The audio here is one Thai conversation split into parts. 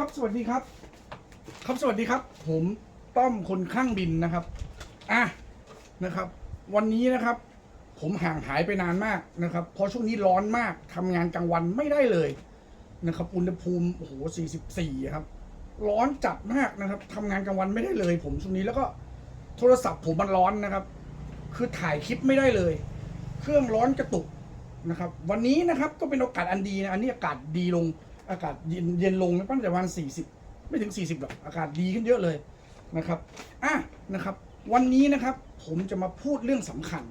ครับสวัสดีครับ ครับสวัสดีครับ ผมต้อมคนข้างบินนะครับอะนะครับ วันนี้นะครับ ผมห่างหายไปนานมากนะครับเพราะช่วงนี้ร้อนมากทำงานกลางวันไม่ได้เลยนะครับ อุณหภูมิโอ้โห44 ครับ ร้อนจัดมากนะครับทำงานกลางวันไม่ได้เลย ผมช่วงนี้แล้วก็โทรศัพท์ผมมันร้อนนะครับ คือถ่ายคลิปไม่ได้เลย เครื่องร้อนกระตุกนะครับ วันนี้นะครับก็เป็นโอกาสอันดีนะอันนี้อากาศดีลง อากาศเย็นเย็นลงนะตั้งแต่วัน40ไม่ถึง40หรอกอากาศดีขึ้นเยอะเลยนะครับอะนะครับ วันนี้นะครับผมจะมาพูดเรื่องสำคัญ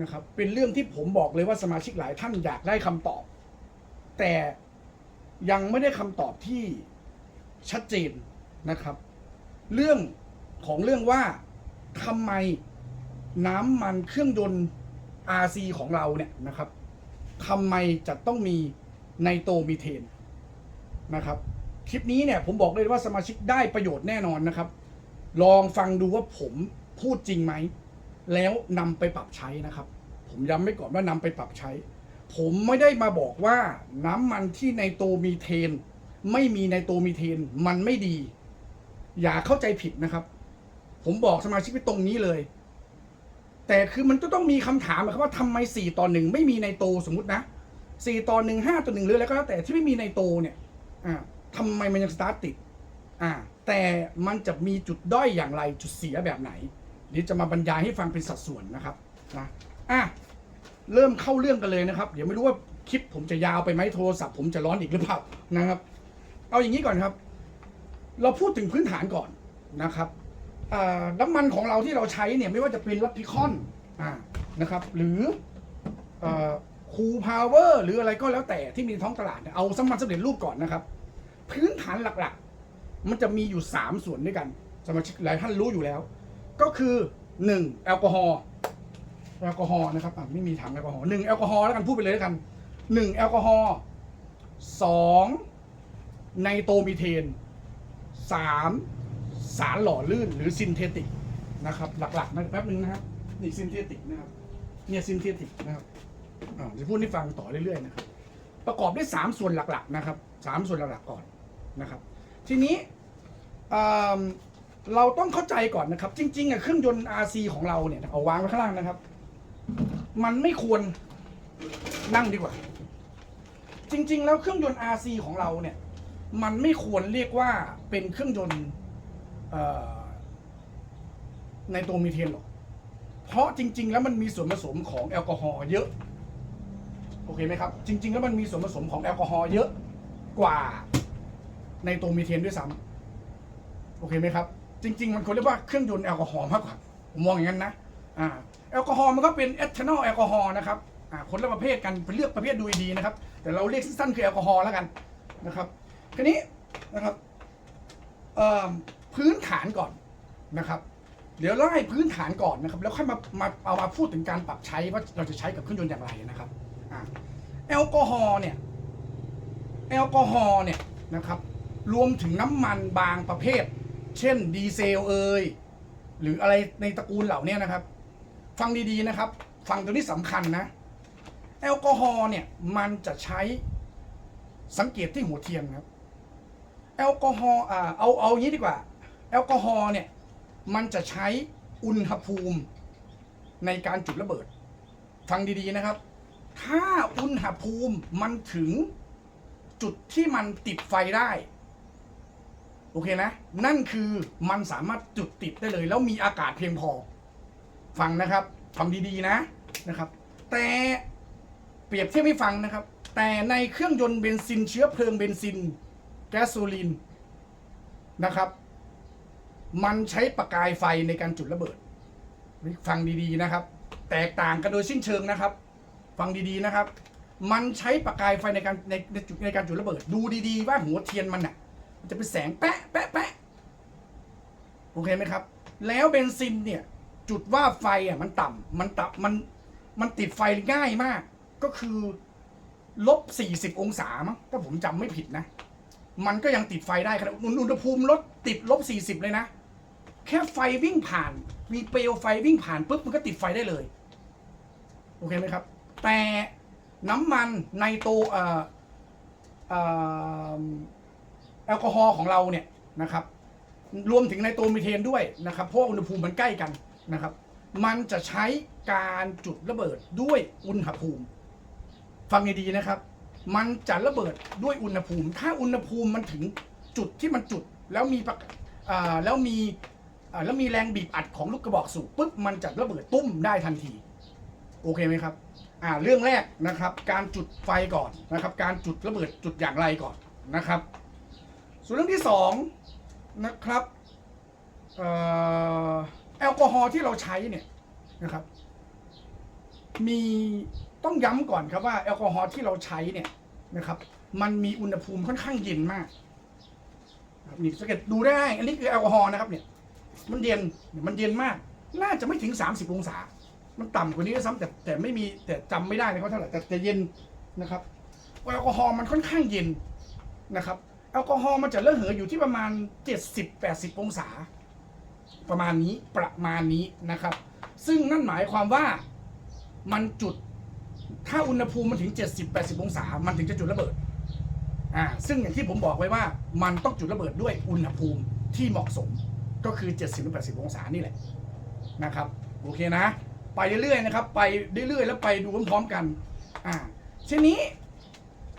นะครับ เป็นเรื่องที่ผมบอกเลยว่าสมาชิกหลายท่านอยากได้คำตอบ แต่ยังไม่ได้คำตอบที่ชัดเจนนะครับ เรื่องของเรื่องว่าทำไมน้ำมันเครื่องยนต์ RC ของเราเนี่ยนะครับทำไมจะต้องมี ไนโตรมีเทนนะครับ คลิปนี้เนี่ยผมบอกเลยว่าสมาชิกได้ประโยชน์แน่นอนนะครับ ลองฟังดูว่าผมพูดจริงไหม แล้วนำไปปรับใช้นะครับ ผมย้ำไว้ก่อนว่านำไปปรับใช้ ผมไม่ได้มาบอกว่าน้ำมันที่ไนโตรมีเทน ไม่มีไนโตรมีเทนมันไม่ดี อย่าเข้าใจผิดนะครับ ผมบอกสมาชิกไปตรงนี้เลยแต่คือมันก็ต้องมีคำถามนะครับว่าทำไมสี่ต่อหนึ่งไม่มีไนโตสมมตินะ สี่ต่อหนึ่งห้าต่อหนึ่งหรืออะไรก็แล้วแต่ที่ไม่มีไนโตเนี่ยอ่าทำไมมันยังสตาร์ทติดอ่าแต่มันจะมีจุดด้อยอย่างไรจุดเสียแบบไหนเดี๋ยวจะมาบรรยายให้ฟังเป็นสัดส่วนนะครับนะอะเริ่มเข้าเรื่องกันเลยนะครับ เดี๋ยวไม่รู้ว่าคลิปผมจะยาวไปไหมโทรศัพท์ผมจะร้อนอีกหรือเปล่านะครับ เอาอย่างนี้ก่อนครับ เราพูดถึงพื้นฐานก่อนนะครับน้ำมันของเราที่เราใช้เนี่ยไม่ว่าจะเป็นลัตติคอนอ่านะครับ หรือ คูพาวเวอร์หรืออะไรก็แล้วแต่ที่มีท้องตลาดเอาสมันสำเร็จรูปก่อนนะครับ พื้นฐานหลักๆ มันจะมีอยู่ 3 ส่วนด้วยกันสมาชิกหลายท่านรู้อยู่แล้ว ก็คือ 1. แอลกอฮอล์แอลกอฮอล์นะครับไม่มีถังแอลกอฮอล์หนึ่งแอลกอฮอล์แล้วกันพูดไปเลยแล้วกันหนึ่งแอลกอฮอล์สองไนโตรมีเทนสามสารหล่อลื่นหรือซินเทติกนะครับ หลักๆนะแป๊บนึงนะครับนี่ซินเทติกนะครับเนี่ยซินเทติกนะครับ อ่าจะพูดให้ฟังต่อเรื่อยๆนะครับ ประกอบด้วยสามส่วนหลักๆนะครับสามส่วนหลักๆก่อนนะครับ ทีนี้เราต้องเข้าใจก่อนนะครับ จริงๆอะเครื่องยนต์ RC ของเราเนี่ยเอาวางไว้ข้างล่างนะครับ มันไม่ควรนั่งดีกว่า จริง ๆ แล้วเครื่องยนต์ RC ของเราเนี่ย มันไม่ควรเรียกว่าเป็นเครื่องยนต์ในตัวมีเทนหรอกเพราะจริง ๆ แล้วมันมีส่วนผสมของแอลกอฮอล์เยอะ โอเคไหมครับ จริง ๆ แล้วมันมีส่วนผสมของแอลกอฮอล์เยอะกว่าในตัวมีเทนด้วยซ้ำโอเคไหมครับ จริง ๆ มันควรเรียกว่าเครื่องยนต์แอลกอฮอล์มากกว่าผมมองอย่างนั้นนะอ่าแอลกอฮอล์มันก็เป็นเอทานอลแอลกอฮอล์นะครับอ่าคนละประเภทกันไปเลือกประเภทดูดีนะครับ แต่เราเรียกสั้นๆคือแอลกอฮอล์แล้วกันนะครับทีนี้นะครับเอ่อพื้นฐานก่อนนะครับ เดี๋ยวไล่พื้นฐานก่อนนะครับ แล้วค่อยมามาเอามาพูดถึงการปรับใช้ว่าเราจะใช้กับเครื่องยนต์อย่างไรนะครับ แอลกอฮอล์เนี่ยแอลกอฮอล์เนี่ยนะครับ รวมถึงน้ำมันบางประเภท เช่นดีเซลเอยหรืออะไรในตระกูลเหล่านี้นะครับ ฟังดีๆนะครับ ฟังตรงนี้สำคัญนะ แอลกอฮอล์เนี่ยมันจะใช้สังเกตที่หัวเทียนครับ แอลกอฮอล์อ่าเอาเอางี้ดีกว่า แอลกอฮอล์เนี่ยมันจะใช้อุณหภูมิในการจุดระเบิด ฟังดีๆนะครับ ถ้าอุณหภูมิมันถึงจุดที่มันติดไฟได้ โอเคนะ นั่นคือมันสามารถจุดติดได้เลย แล้วมีอากาศเพียงพอ ฟังนะครับฟังดีๆนะนะครับ แต่เปรียบเทียบให้ฟังนะครับ แต่ในเครื่องยนต์เบนซินเชื้อเพลิงเบนซิน แก๊สโซลีนนะครับ มันใช้ประกายไฟในการจุดระเบิด ฟังดีๆนะครับ แตกต่างกันโดยสิ้นเชิงนะครับ ฟังดีๆนะครับ มันใช้ประกายไฟในการในในจุดในการจุดระเบิด ดูดีๆ ว่าหัวเทียนมันน่ะมันจะเป็นแสงแปะแปะแปะโอเคไหมครับ แล้วเบนซินเนี่ย จุดว่าไฟอะมันต่ำมันต่ำมันมันติดไฟง่ายมาก ก็คือลบสี่สิบองศามั้งถ้าผมจำไม่ผิดนะ มันก็ยังติดไฟได้ครับอุณอุณหภูมิลดติดลบสี่สิบเลยนะ แค่ไฟวิ่งผ่าน มีเปลวไฟวิ่งผ่านปุ๊บมันก็ติดไฟได้เลย โอเคไหมครับ แต่น้ำมันไนตรเอ่อเอ่อแอลกอฮอล์ของเราเนี่ยนะครับ รวมถึงในตัวมีเทนด้วยนะครับเพราะอุณหภูมิมันใกล้กันนะครับ มันจะใช้การจุดระเบิดด้วยอุณหภูมิ ฟังให้ดีนะครับ มันจะระเบิดด้วยอุณหภูมิ ถ้าอุณหภูมิมันถึงจุดที่มันจุดแล้วมีแล้วมีแล้วมีแรงบีบอัดของลูกกระบอกสูบปุ๊บมันจะระเบิดตุ้มได้ทันที โอเคไหมครับ อ่าเรื่องแรกนะครับ การจุดไฟก่อนนะครับ การจุดระเบิดจุดอย่างไรก่อนนะครับ ส่วนเรื่องที่สองนะครับเอ่อแอลกอฮอล์ที่เราใช้เนี่ยนะครับ มีต้องย้ำก่อนครับว่าแอลกอฮอล์ที่เราใช้เนี่ยนะครับ มันมีอุณหภูมิค่อนข้างเย็นมากนี่สังเกตดูได้ อันนี้คือแอลกอฮอล์นะครับเนี่ย มันเย็นมันเย็นมาก น่าจะไม่ถึง 30 องศา มันต่ำกว่านี้ด้วยซ้ำแต่แต่ไม่มีแต่จำไม่ได้นะครับเท่าไหร่แต่แต่เย็นนะครับแอลกอฮอล์มันค่อนข้างเย็นนะครับแอลกอฮอล์มันจะระเหยอยู่ที่ประมาณ 70-80 องศา ประมาณนี้ประมาณนี้นะครับ ซึ่งนั่นหมายความว่ามันจุดถ้าอุณหภูมิมันถึง 70-80 องศา มันถึงจะจุดระเบิดอ่าซึ่งอย่างที่ผมบอกไว้ว่ามันต้องจุดระเบิดด้วยอุณหภูมิที่เหมาะสมก็คือ 70-80 องศานี่แหละนะครับ โอเคนะ ไปเรื่อยๆนะครับ ไปเรื่อยๆ แล้วไปดูพร้อมๆกัน อ่าทีนี้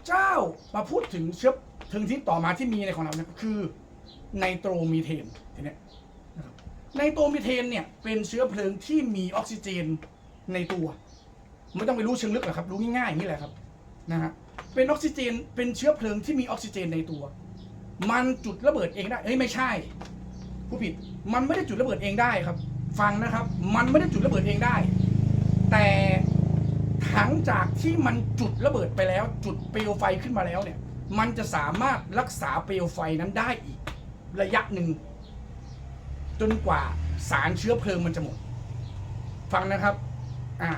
เจ้ามาพูดถึงเชื้อถึงที่ต่อมาที่มีในของเราเนี่ยคือไนโตรมีเทนทีเนี้ยนะครับไนโตรมีเทนเนี่ยเป็นเชื้อเพลิงที่มีออกซิเจนในตัว ไม่ต้องไปรู้เชิงลึกหรอกครับ รู้ง่ายๆอย่างนี้แหละครับนะฮะเป็นออกซิเจนเป็นเชื้อเพลิงที่มีออกซิเจนในตัว มันจุดระเบิดเองได้เอ้ยไม่ใช่ผู้ผิดมันไม่ได้จุดระเบิดเองได้ครับ ฟังนะครับ มันไม่ได้จุดระเบิดเองได้ แต่หลังจากที่มันจุดระเบิดไปแล้ว จุดเปลวไฟขึ้นมาแล้วเนี่ย มันจะสามารถรักษาเปลวไฟนั้นได้อีก ระยะหนึ่ง จนกว่าสารเชื้อเพลิงมันจะหมด ฟังนะครับ อ่า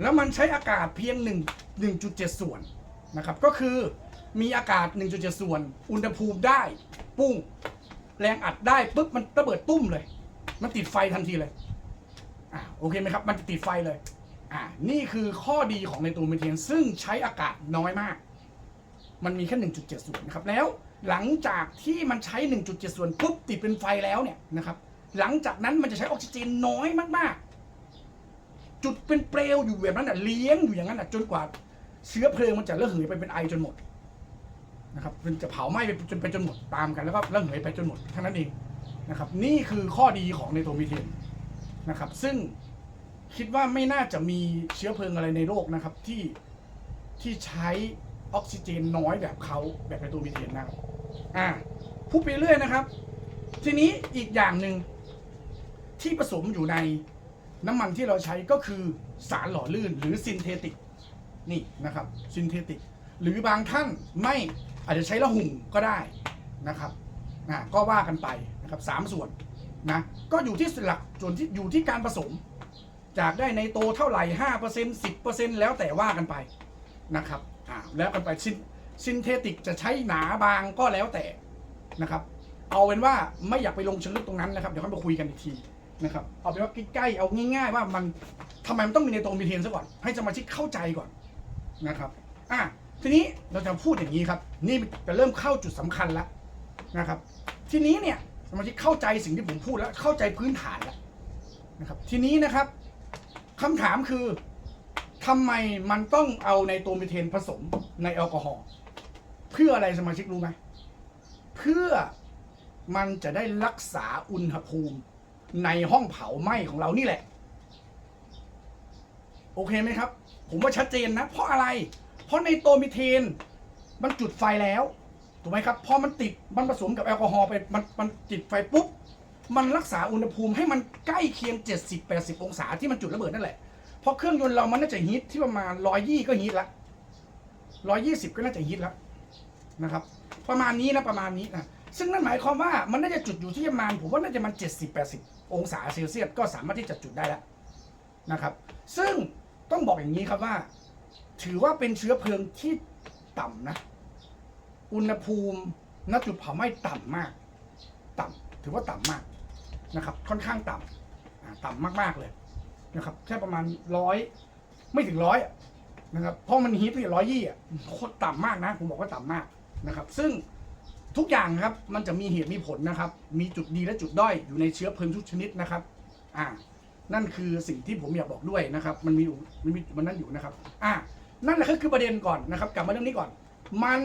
แล้วมันใช้อากาศเพียง1 1.7 ส่วนนะครับ ก็คือมีอากาศ 1.7 ส่วน อุณหภูมิได้ ปุ้ง แรงอัดได้ปุ๊บมันระเบิดตุ้มเลย มันติดไฟทันทีเลยอ่าโอเคไหมครับ มันจะติดไฟเลยอ่านี่คือข้อดีของในตัวเมเทนซึ่งใช้อากาศน้อยมาก มันมีแค่1.7ส่วนนะครับแล้วหลังจากที่มันใช้ 1.7 ส่วนปุ๊บติดเป็นไฟแล้วเนี่ยนะครับ หลังจากนั้นมันจะใช้ออกซิเจนน้อยมากๆ จุดเป็นเปลวอยู่แบบนั้นอะเลี้ยงอยู่อย่างนั้นอะจนกว่าเชื้อเพลิงมันจะระเหยไปเป็นไอจนหมดนะครับมันจะเผาไหม้ไปจนไปจนหมดตามกันแล้วก็ระเหยไปจนหมดเท่านั้นเอง นะครับนี่คือข้อดีของในตัวมีเทนนะครับ ซึ่งคิดว่าไม่น่าจะมีเชื้อเพลิงอะไรในโลกนะครับที่ที่ใช้ออกซิเจนน้อยแบบเขาแบบในตัวมีเทนนะครับอ่าพูดไปเรื่อยนะครับ ทีนี้อีกอย่างหนึ่งที่ผสมอยู่ในน้ำมันที่เราใช้ก็คือสารหล่อลื่นหรือซินเทติกนี่นะครับซินเทติกหรือบางท่านไม่อาจจะใช้ละหุ่งก็ได้นะครับ นะก็ว่ากันไปนะครับสามส่วนนะก็อยู่ที่หลักส่วนที่อยู่ที่การผสม จากได้ในโตเท่าไหร่ห้าเปอร์เซ็นต์สิบเปอร์เซ็นต์แล้วแต่ว่ากันไปนะครับอ่าแล้วกันไปซินซินเทติกจะใช้หนาบางก็แล้วแต่นะครับเอาเป็นว่าไม่อยากไปลงเชิงลึกตรงนั้นนะครับเดี๋ยวค่อยมาคุยกันอีกทีนะครับเอาเป็นว่าใกล้ๆเอาง่าย ๆ ว่ามันทำไมมันต้องมีในโตมีเทนซะก่อน ให้สมาชิกเข้าใจก่อนนะครับอะทีนี้เราจะพูดอย่างนี้ครับ นี่จะเริ่มเข้าจุดสำคัญแล้ว นะครับ ทีนี้เนี่ยสมาชิกเข้าใจสิ่งที่ผมพูดแล้วเข้าใจพื้นฐานแล้วนะครับ ทีนี้นะครับคำถามคือทำไมมันต้องเอาในโตรมีเทนผสมในแอลกอฮอล์เพื่ออะไรสมาชิกรู้ไหมเพื่อมันจะได้รักษาอุณหภูมิในห้องเผาไหม้ของเรานี่แหละ โอเคไหมครับ ผมว่าชัดเจนนะ เพราะอะไร เพราะในโตรมิเทน มันจุดไฟแล้ว ถูกไหมครับพอมันติดมันผสมกับแอลกอฮอล์ไปมันมันติดไฟปุ๊บ มันรักษาอุณหภูมิให้มันใกล้เคียง 70-80 องศาที่มันจุดระเบิดนั่นแหละเพราะเครื่องยนต์เรามันน่าจะฮีทที่ประมาณ120ก็ฮีทละ120ก็น่าจะฮีทแล้วนะครับ ประมาณนี้นะประมาณนี้นะซึ่งนั่นหมายความว่ามันน่าจะจุดอยู่ที่ประมาณผมว่าน่าจะมัน70 80องศาเซลเซียสก็สามารถที่จะจุดได้แล้วนะครับ ซึ่งต้องบอกอย่างนี้ครับว่า ถือว่าเป็นเชื้อเพลิงที่ต่ำนะ อุณหภูมิณจุดเผาไหม้ต่ำมาก ต่ำถือว่าต่ำมากนะครับ ค่อนข้างต่ำอ่าต่ำมากๆเลยนะครับแค่ประมาณร้อยไม่ถึงร้อยนะครับเพราะมันฮีทที่ร้อยยี่อะโคตรต่ำมากนะผมบอกว่าต่ำมากนะครับ ซึ่งทุกอย่างครับมันจะมีเหตุมีผลนะครับ มีจุดดีและจุดด้อยอยู่ในเชื้อเพลิงทุกชนิดนะครับอ่านั่นคือสิ่งที่ผมอยากบอกด้วยนะครับ มันมีอยู่มันมีมันนั่นอยู่นะครับ อ่านั่นแหละก็คือประเด็นก่อนนะครับ กลับมาเรื่องนี้ก่อน มัน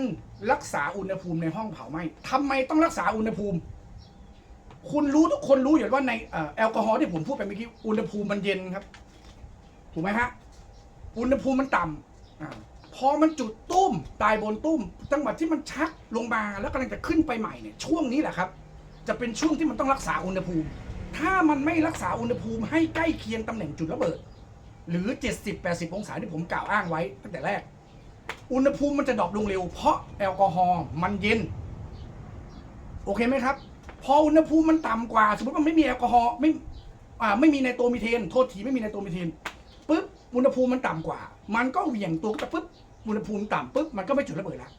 รักษาอุณหภูมิในห้องเผาไหม้ทำไมต้องรักษาอุณหภูมิ คุณรู้ทุกคนรู้อยู่ว่าในอแอลกอฮอล์ที่ผมพูดไปเมื่อกี้อุณหภูมิมันเย็นครับ ถูกไหมฮะ อุณหภูมิมันต่ำอพอมันจุดตุ้มตายบนตุ้มจังหวะที่มันชักลงมาแล้วกำลังจะขึ้นไปใหม่เนี่ยช่วงนี้แหละครับ จะเป็นช่วงที่มันต้องรักษาอุณหภูมิ ถ้ามันไม่รักษาอุณหภูมิให้ใกล้เคียงตำแหน่งจุดระเบิด หรือ 70-80 องศาที่ผมกล่าวอ้างไว้ตั้งแต่แรก อุณหภูมิมันจะดรอปลงเร็ว เพราะแอลกอฮอล์มันเย็น โอเคไหมครับ พออุณหภูมิมันต่ำกว่า สมมติว่าไม่มีแอลกอฮอล์ไม่อ่าไม่มีไนโตรมีเทน โทษทีไม่มีไนโตรมีเทนปุ๊บอุณหภูมิมันต่ำกว่า มันก็เหวี่ยงตัวแต่ปุ๊บอุณหภูมิต่ำปุ๊บมันก็ไม่จุดระเบิดแล้ว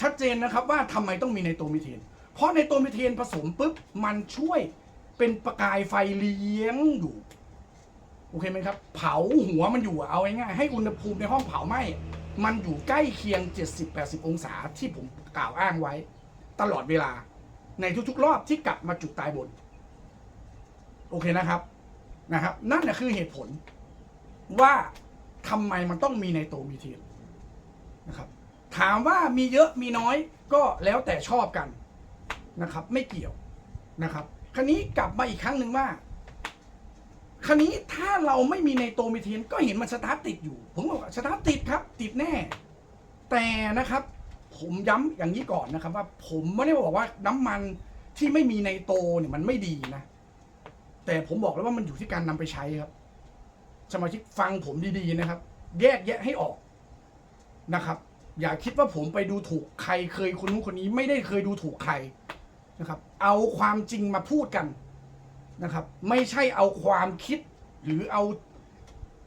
ชัดเจนนะครับว่าทำไมต้องมีไนโตรมีเทน เพราะไนโตรมีเทนผสมปุ๊บมันช่วยเป็นประกายไฟเลี้ยงอยู่ โอเคไหมครับ เผาหัวมันอยู่เอาง่ายๆให้อุณหภูมิในห้องเผาไหม้มันอยู่ใกล้เคียง 70-80 องศาที่ผมกล่าวอ้างไว้ ตลอดเวลา ในทุกๆ รอบที่กลับมาจุดตายบน โอเคนะครับนะครับ นั่นแหละคือเหตุผลว่าทำไมมันต้องมีในโตมีเทนนะครับ ถามว่ามีเยอะมีน้อยก็แล้วแต่ชอบกันนะครับ ไม่เกี่ยวนะครับ คราวนี้กลับมาอีกครั้งหนึ่งว่า คราวนี้ถ้าเราไม่มีในโตมีเทนก็เห็นมันสตาร์ทติดอยู่ ผมบอกว่าสตาร์ทติดครับ ติดแน่ แต่นะครับ ผมย้ำอย่างนี้ก่อนนะครับ ว่าผมไม่ได้บอกว่าน้ำมันที่ไม่มีในโตเนี่ยมันไม่ดีนะ แต่ผมบอกแล้วว่ามันอยู่ที่การนำไปใช้ครับ สมาชิกฟังผมดีๆนะครับ แยกแยะให้ออกนะครับ อย่าคิดว่าผมไปดูถูกใครเคยคนนู้นคนนี้ไม่ได้เคยดูถูกใครนะครับ เอาความจริงมาพูดกัน นะครับ ไม่ใช่เอาความคิดหรือเอา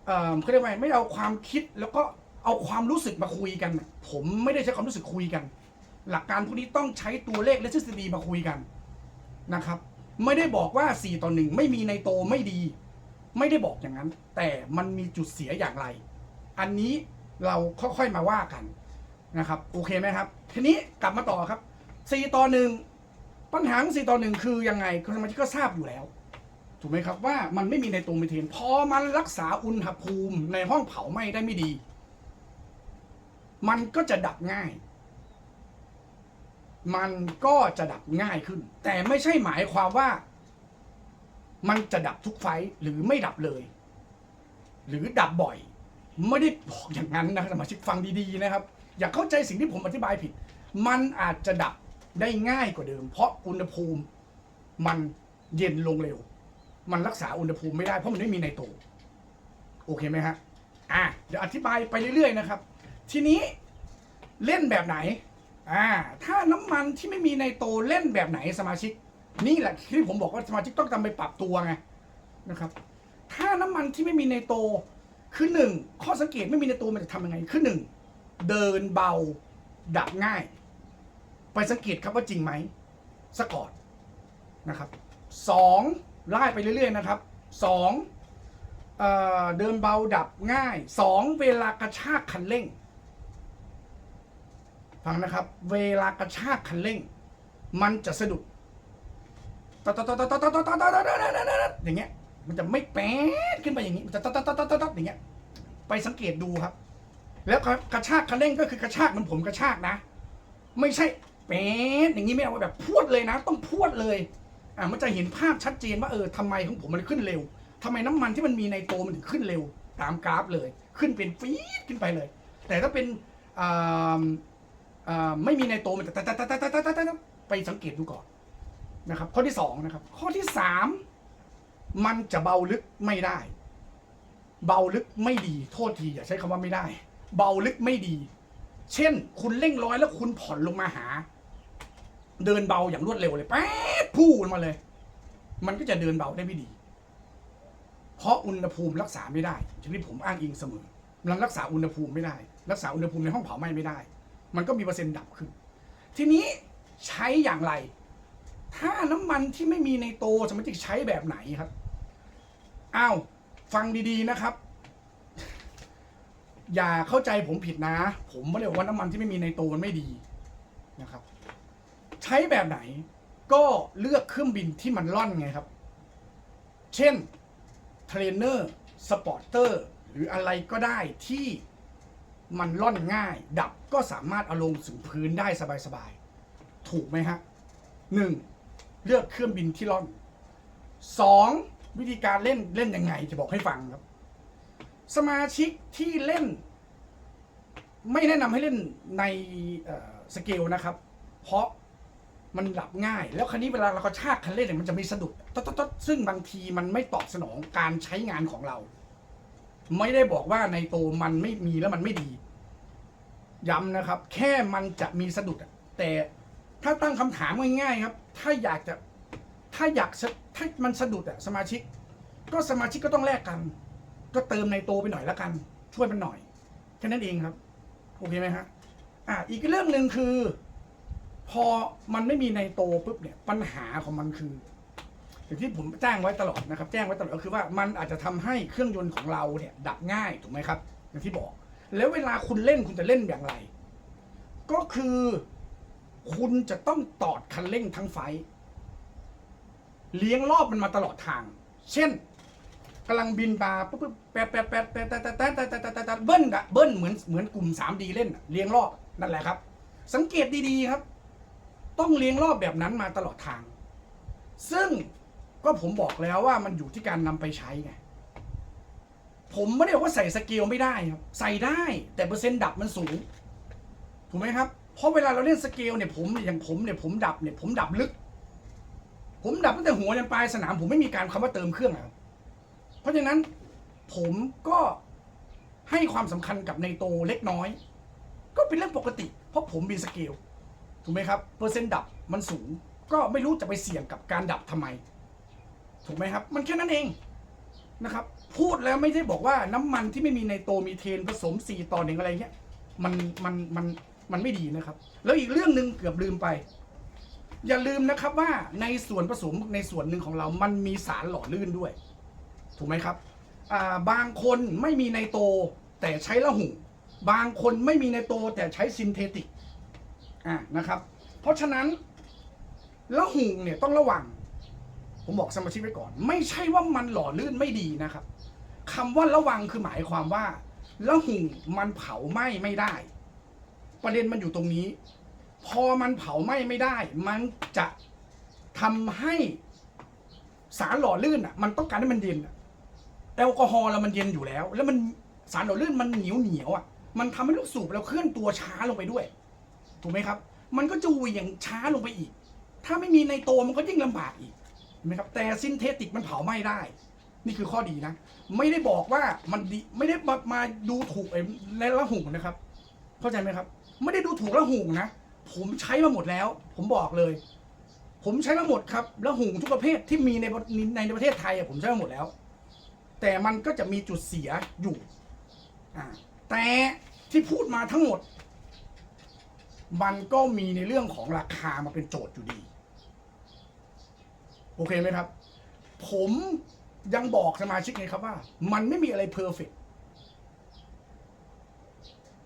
เอ่อเขาเรียกว่าไม่เอาความคิดแล้วก็เอาความรู้สึกมาคุยกัน ผมไม่ได้ใช้ความรู้สึกคุยกัน หลักการพวกนี้ต้องใช้ตัวเลขและทฤษฎีมาคุยกันนะครับ ไม่ได้บอกว่า 4 ต่อหนึ่งไม่มีในโตไม่ดี ไม่ได้บอกอย่างนั้น แต่มันมีจุดเสียอย่างไร อันนี้เราค่อยๆมาว่ากันนะครับโอเคไหมครับ ทีนี้กลับมาต่อครับ 4 ต่อหนึ่งปัญหาของ4ต่อหนึ่งคือยังไงคุณสมาชิกก็ทราบอยู่แล้ว ถูกไหมครับว่ามันไม่มีในตัวมีเทนพอมันรักษาอุณหภูมิในห้องเผาไหม้ได้ไม่ดี มันก็จะดับง่าย มันก็จะดับง่ายขึ้น แต่ไม่ใช่หมายความว่า มันจะดับทุกไฟหรือไม่ดับเลย หรือดับบ่อย ไม่ได้บอกอย่างนั้นนะสมาชิกฟังดีๆนะครับ อย่าเข้าใจสิ่งที่ผมอธิบายผิด มันอาจจะดับได้ง่ายกว่าเดิม เพราะอุณหภูมิมันเย็นลงเร็ว มันรักษาอุณหภูมิไม่ได้เพราะมันไม่มีในโตรโอเคไหมฮะอะเดี๋ยวอธิบายไปเรื่อยๆนะครับ ทีนี้เล่นแบบไหนอ่าถ้าน้ำมันที่ไม่มีในโตรเล่นแบบไหนสมาชิก นี่แหละที่ผมบอกว่าสมาชิกต้องทำไปปรับตัวไงนะครับ ถ้าน้ำมันที่ไม่มีในโตรคือหนึ่งข้อสังเกตไม่มีในโตรมันจะทำยังไงคือหนึ่งเดินเบาดับง่าย ไปสังเกตครับว่าจริงไหมสกอนนะครับสอง ไล่ไปเรื่อยๆนะครับสองเเดินเบาดับง่ายสองเวลากระชากคันเร่ง ฟังนะครับ เวลากระชากคันเร่ง มันจะสะดุดตอดตอดตอดตตตตตอดตอย่างเงี้ย มันจะไม่แป๊ดขึ้นไปอย่างนี้มันจะตอดตตตตอย่างเงี้ย ไปสังเกตดูครับ แล้วกระชากคันเร่งก็คือกระชากมันผมกระชากนะ ไม่ใช่แป๊ดอย่างนี้ไม่เอาแบบพวดเลยนะ ต้องพวดเลย อ่ามันจะเห็นภาพชัดเจนว่าเออทำไมของผมมันขึ้นเร็ว ทำไมน้ำมันที่มันมีในโตมันถึงขึ้นเร็ว ตามกราฟเลย ขึ้นเป็นฟีดขึ้นไปเลย แต่ถ้าเป็นอ่าอ่าไม่มีในโตมันจะตตตตไปสังเกตดูก่อนนะครับ ข้อที่สองนะครับ ข้อที่สามมันจะเบาลึกไม่ได้ เบาลึกไม่ดี โทษทีอย่าใช้คำว่าไม่ได้ เบาลึกไม่ดี เช่น คุณเร่งร้อยแล้วคุณผ่อนลงมาหา เดินเบาอย่างรวดเร็วเลยแป๊ พูดมาเลย มันก็จะเดินเบาได้ไม่ดี เพราะอุณหภูมิรักษาไม่ได้อย่างที่ผมอ้างอิงเสมอมันรักษาอุณหภูมิไม่ได้ รักษาอุณหภูมิในห้องเผาไหม้ไม่ได้ มันก็มีเปอร์เซ็นต์ดับขึ้น ทีนี้ใช้อย่างไร ถ้าน้ำมันที่ไม่มีในโตสมมติใช้แบบไหนครับอ้าวฟังดีๆนะครับ อย่าเข้าใจผมผิดนะ ผมไม่ได้บอกว่าน้ำมันที่ไม่มีในโตมันไม่ดีนะครับ ใช้แบบไหน ก็เลือกเครื่องบินที่มันล่อนไงครับ เช่นเทรนเนอร์สปอร์เตอร์หรืออะไรก็ได้ที่มันล่อนง่าย ดับก็สามารถเอาลงสู่พื้นได้สบายๆ ถูกไหมฮะหนึ่งเลือกเครื่องบินที่ล่อนสองวิธีการเล่นเล่นยังไงจะบอกให้ฟังครับ สมาชิกที่เล่น ไม่แนะนำให้เล่นในสเกลนะครับ เพราะ มันหลับง่าย แล้วคราวนี้เวลาเรากระชากคันเร่งเนี่ยมันจะมีสะดุดต๊ดตดซึ่งบางทีมันไม่ตอบสนองการใช้งานของเรา ไม่ได้บอกว่าในโตมันไม่มีแล้วมันไม่ดี ย้ำนะครับ แค่มันจะมีสะดุดแต่ถ้าตั้งคำถามง่ายๆครับ ถ้าอยากจะถ้าอยากถ้ามันสะดุดอะสมาชิก ก็สมาชิกก็ต้องแลกกัน ก็เติมในโตไปหน่อยละกัน ช่วยมันหน่อยแค่นั้นเองครับโอเคไหมฮะอะอีกเรื่องหนึ่งคือ พอมันไม่มีในโตปุ๊บเนี่ยปัญหาของมันคืออย่างที่ผมแจ้งไว้ตลอดนะครับ แจ้งไว้ตลอดก็คือว่ามันอาจจะทำให้เครื่องยนต์ของเราเนี่ย ดับง่ายถูกไหมครับ อย่างที่บอก แล้วเวลาคุณเล่นคุณจะเล่นอย่างไร ก็คือคุณจะต้องตอดคันเร่งทั้งไฟ เลี้ยงรอบมันมาตลอดทาง เช่นกำลังบินมาปุ๊บปุ๊บแปดแปดแปดแปดแปดแปดแปดแปดแปดแปดแปดเบิ้ลอะเบิ้ลเหมือนเหมือนกลุ่ม 3D เล่นเลี้ยงรอบนั่นแหละครับ สังเกตดีๆครับ ต้องเลี้ยงรอบแบบนั้นมาตลอดทาง ซึ่งก็ผมบอกแล้วว่ามันอยู่ที่การนำไปใช้ไง ผมไม่ได้บอกว่าใส่สเกลไม่ได้ครับ ใส่ได้แต่เปอร์เซ็นต์ดับมันสูง ถูกไหมครับ เพราะเวลาเราเล่นสเกลเนี่ยผมอย่างผมเนี่ยผมดับเนี่ยผมดับลึก ผมดับตั้งแต่หัวยันปลายสนาม ผมไม่มีการคำว่าเติมเครื่องอะครับเพราะฉะนั้นผมก็ให้ความสำคัญกับในโตเล็กน้อย ก็เป็นเรื่องปกติ เพราะผมมีสเกล ถูกไหมครับเปอร์เซ็นต์ดับมันสูง ก็ไม่รู้จะไปเสี่ยงกับการดับทำไม ถูกไหมครับ มันแค่นั้นเองนะครับ พูดแล้วไม่ได้บอกว่าน้ำมันที่ไม่มีในโตมีเทนผสมสีต่อหนึ่งอะไรเงี้ยมันมันมันมันไม่ดีนะครับ แล้วอีกเรื่องหนึ่งเกือบลืมไป อย่าลืมนะครับว่าในส่วนผสมในส่วนหนึ่งของเรา มันมีสารหล่อลื่นด้วย ถูกไหมครับบางคนไม่มีไนโตรแต่ใช้ละหุ่งบางคนไม่มีไนโตรแต่ใช้ซินเทติก อ่านะครับ เพราะฉะนั้นละหุ่งเนี่ยต้องระวัง ผมบอกสมาชิกไว้ก่อน ไม่ใช่ว่ามันหล่อลื่นไม่ดีนะครับคำว่าระวังคือหมายความว่าละหุ่งมันเผาไหม้ไม่ได้ ประเด็นมันอยู่ตรงนี้ พอมันเผาไหม้ไม่ได้ มันจะทำให้สารหล่อลื่นอะ มันต้องการให้มันเย็นแอลกอฮอล์แล้วมันเย็นอยู่แล้ว แล้วมันสารหล่อลื่นมันเหนียวเหนียวอะมันทำให้ลูกสูบเราเคลื่อนตัวช้าลงไปด้วย ถูกไหมครับ มันก็จะเวี่ยงช้าลงไปอีก ถ้าไม่มีในโตมันก็ยิ่งลำบากอีกเห็นไหมครับ แต่ซินเทติกมันเผาไหม้ได้ นี่คือข้อดีนะ ไม่ได้บอกว่ามันดีไม่ได้มามาดูถูกไอ้และละหุ่งนะครับ เข้าใจไหมครับ ไม่ได้ดูถูกละหุ่งนะ ผมใช้มาหมดแล้ว ผมบอกเลย ผมใช้มาหมดครับละหุ่งทุกประเภทที่มีในในในประเทศไทยผมใช้มาหมดแล้ว แต่มันก็จะมีจุดเสียอยู่อ่าแต่ที่พูดมาทั้งหมด มันก็มีในเรื่องของราคามาเป็นโจทย์อยู่ดี โอเคไหมครับ ผมยังบอกสมาชิกไงครับว่า มันไม่มีอะไรเพอร์เฟก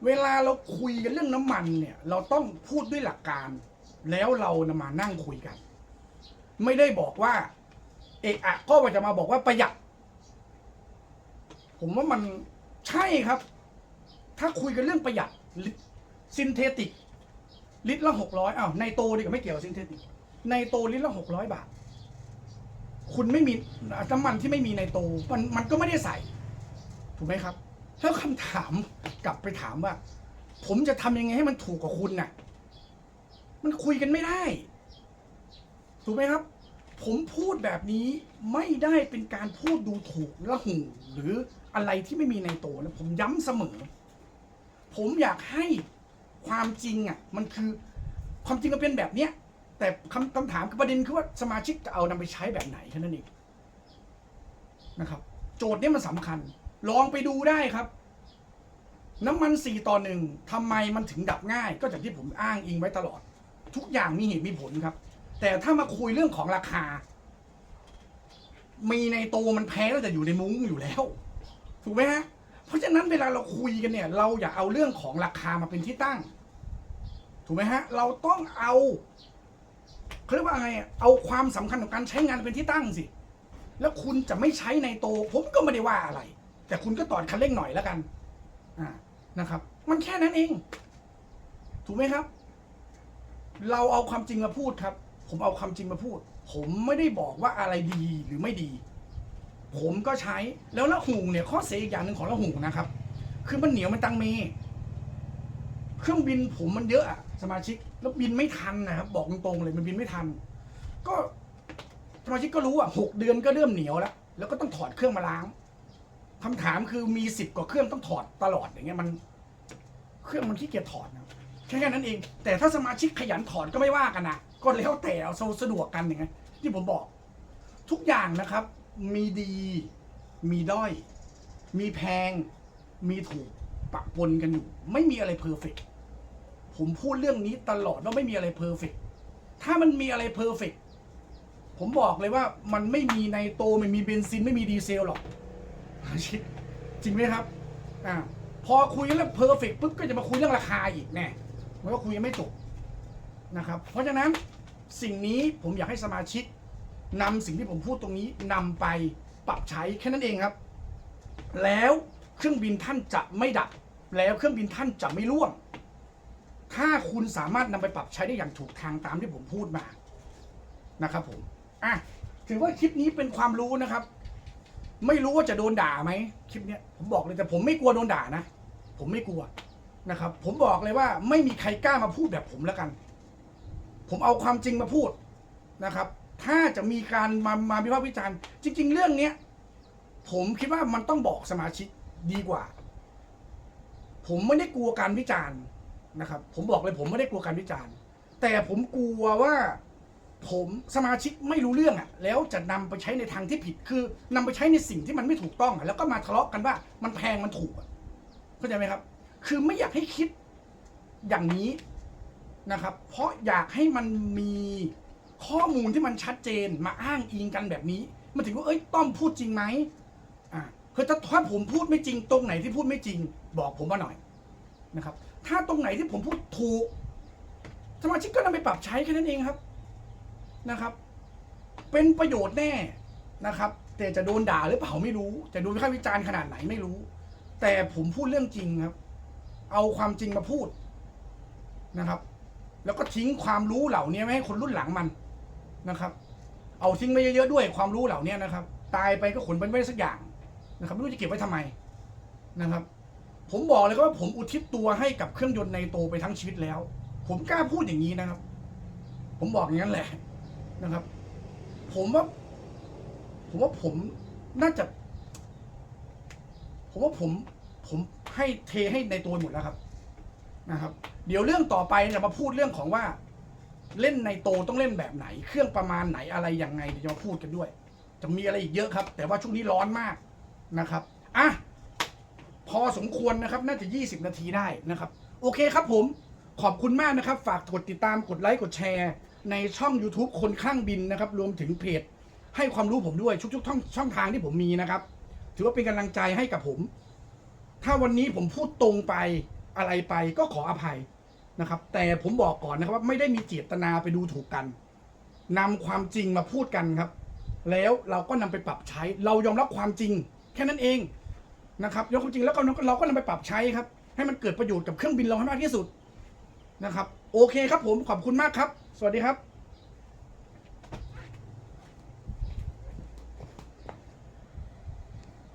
เวลาเราคุยกันเรื่องน้ำมันเนี่ย เราต้องพูดด้วยหลักการ แล้วเรานมานั่งคุยกัน ไม่ได้บอกว่า เอะอะก็จะมาบอกว่าประหยัด ผมว่ามันใช่ครับ ถ้าคุยกันเรื่องประหยัดซินเทติก ลิตรละหกร้อยอ้าวในโตดีกว่าไม่เกี่ยวซินเทติกในโตลิตรละหกร้อยบาท คุณไม่มีน้ำมันที่ไม่มีในโตมันมันก็ไม่ได้ใส่ ถูกไหมครับ แล้วคำถามกลับไปถามว่า ผมจะทำยังไงให้มันถูกกว่าคุณน่ะ มันคุยกันไม่ได้ ถูกไหมครับ ผมพูดแบบนี้ไม่ได้เป็นการพูดดูถูกละหูหรืออะไรที่ไม่มีในโตนะผมย้ำเสมอ ผมอยากให้ ความจริงอะมันคือความจริงมันเป็นแบบเนี้ยแต่คำคำถามคือประเด็นคือว่าสมาชิกจะเอานำไปใช้แบบไหนแค่นั้นเองนะครับ โจทย์นี้มันสำคัญ ลองไปดูได้ครับ น้ำมันสี่ต่อหนึ่งทำไมมันถึงดับง่าย ก็จากที่ผมอ้างอิงไว้ตลอด ทุกอย่างมีเหตุมีผลครับ แต่ถ้ามาคุยเรื่องของราคา มีในโตมันแพ้แล้วจะอยู่ในมุ้งอยู่แล้ว ถูกไหมฮะเพราะฉะนั้นเวลาเราคุยกันเนี่ย เราอย่าเอาเรื่องของราคามาเป็นที่ตั้ง ถูกไหมฮะ เราต้องเอาเขาเรียกว่าไงอะเอาความสำคัญของการใช้งานเป็นที่ตั้งสิ แล้วคุณจะไม่ใช้ในโต ผมก็ไม่ได้ว่าอะไร แต่คุณก็ตอดคันเร่งหน่อยแล้วกันอ่านะครับ มันแค่นั้นเอง ถูกไหมครับ เราเอาความจริงมาพูดครับ ผมเอาความจริงมาพูด ผมไม่ได้บอกว่าอะไรดีหรือไม่ดี ผมก็ใช้แล้วละหุงเนี่ยข้อเสียอีกอย่างหนึ่งของละหุงนะครับ คือมันเหนียวมันตังเม เครื่องบินผมมันเยอะอะสมาชิกแล้วบินไม่ทันนะครับบอกตรงๆเลยมันบินไม่ทัน ก็สมาชิกก็รู้อะหกเดือนก็เริ่มเหนียวแล้ว แล้วก็ต้องถอดเครื่องมาล้างคำถามคือมีสิบกว่าเครื่องต้องถอดตลอดอย่างเงี้ยมัน เครื่องมันขี้เกียจถอดนะแค่นั้นเอง แต่ถ้าสมาชิกขยันถอดก็ไม่ว่ากันนะก็แล้วแต่เอาสะดวกกันอย่างเงี้ยที่ผมบอก ทุกอย่างนะครับ มีดี มีด้อย มีแพง มีถูก ปะปนกันอยู่ ไม่มีอะไรเพอร์เฟกผมพูดเรื่องนี้ตลอดว่าไม่มีอะไรเพอร์เฟกถ้ามันมีอะไรเพอร์เฟกผมบอกเลยว่ามันไม่มีไนโตรไม่มีเบนซินไม่มีดีเซลหรอก จริงไหมครับอ่าพอคุยเรื่องเพอร์เฟกปุ๊บก็จะมาคุยเรื่องราคาอีกแน่มันก็คุยยังไม่จบนะครับ เพราะฉะนั้นสิ่งนี้ผมอยากให้สมาชิกนำสิ่งที่ผมพูดตรงนี้นำไปปรับใช้แค่นั้นเองครับ แล้ว เครื่องบินท่านจะไม่ดับ แล้วเครื่องบินท่านจะไม่ร่วง ถ้าคุณสามารถนำไปปรับใช้ได้อย่างถูกทางตามที่ผมพูดมานะครับผมอะถือว่าคลิปนี้เป็นความรู้นะครับ ไม่รู้ว่าจะโดนด่าไหมคลิปเนี้ยผมบอกเลยแต่ผมไม่กลัวโดนด่านะ ผมไม่กลัวนะครับ ผมบอกเลยว่าไม่มีใครกล้ามาพูดแบบผมแล้วกัน ผมเอาความจริงมาพูดนะครับ ถ้าจะมีการมามาวิพากษ์วิจารณ์จริง ๆ เรื่องเนี้ยผมคิดว่ามันต้องบอกสมาชิก ดีกว่า ผมไม่ได้กลัวการวิจารณ์นะครับ ผมบอกเลยผมไม่ได้กลัวการวิจารณ์ แต่ผมกลัวว่า ผมสมาชิกไม่รู้เรื่องอะ แล้วจะนำไปใช้ในทางที่ผิด คือนำไปใช้ในสิ่งที่มันไม่ถูกต้องอะแล้วก็มาทะเลาะกันว่า มันแพงมันถูกอะเข้าใจไหมครับ คือไม่อยากให้คิดอย่างนี้นะครับ เพราะอยากให้มันมีข้อมูลที่มันชัดเจนมาอ้างอิงกันแบบนี้ มันถึงว่าเอ้ยต้อมพูดจริงไหม อ่าคือถ้าถ้าผมพูดไม่จริง ตรงไหนที่พูดไม่จริง บอกผมมาหน่อยนะครับ ถ้าตรงไหนที่ผมพูดถูกสมาชิกก็นำไปปรับใช้แค่นั้นเองครับนะครับ เป็นประโยชน์แน่นะครับ แต่จะโดนด่าหรือเปล่าไม่รู้ จะโดนวิพากษ์วิจารณ์ขนาดไหนไม่รู้ แต่ผมพูดเรื่องจริงครับ เอาความจริงมาพูดนะครับ แล้วก็ทิ้งความรู้เหล่านี้ไว้ให้คนรุ่นหลังมันนะครับ เอาทิ้งไปเยอะๆด้วยความรู้เหล่านี้นะครับ ตายไปก็ขนไปไม่ได้สักอย่าง นะครับไม่รู้จะเก็บไว้ทำไมนะครับ ผมบอกเลยว่าผมอุทิศตัวให้กับเครื่องยนต์ในโตไปทั้งชีวิตแล้ว ผมกล้าพูดอย่างนี้นะครับ ผมบอกอย่างนั้นแหละนะครับ ผมว่า ผมว่าผมน่าจะ ผมว่าผม ผมให้เทให้ในตัวหมดแล้วครับนะครับ เดี๋ยวเรื่องต่อไปจะมาพูดเรื่องของว่า เล่นในโตต้องเล่นแบบไหน เครื่องประมาณไหนอะไรยังไงเดี๋ยวจะมาพูดกันด้วย จะมีอะไรอีกเยอะครับ แต่ว่าช่วงนี้ร้อนมาก นะครับอะพอสมควรนะครับน่าจะ 20 นาทีได้นะครับ โอเคครับผมขอบคุณมากนะครับ ฝากกดติดตามกดไลค์กดแชร์ ในช่อง YouTube คนข้างบินนะครับ รวมถึงเพจ ให้ความรู้ผมด้วยทุกๆช่องช่องทางที่ผมมีนะครับ ถือว่าเป็นกำลังใจให้กับผม ถ้าวันนี้ผมพูดตรงไปอะไรไปก็ขออภัยนะครับ แต่ผมบอกก่อนนะครับว่าไม่ได้มีเจตนาไปดูถูกกันนำความจริงมาพูดกันครับ แล้วเราก็นำไปปรับใช้เรายอมรับความจริง แค่นั้นเองนะครับยกความจริงแล้วก็เราก็นำไปปรับใช้ครับ ให้มันเกิดประโยชน์กับเครื่องบินเราให้มากที่สุดนะครับ โอเคครับผมขอบคุณมากครับ สวัสดีครับ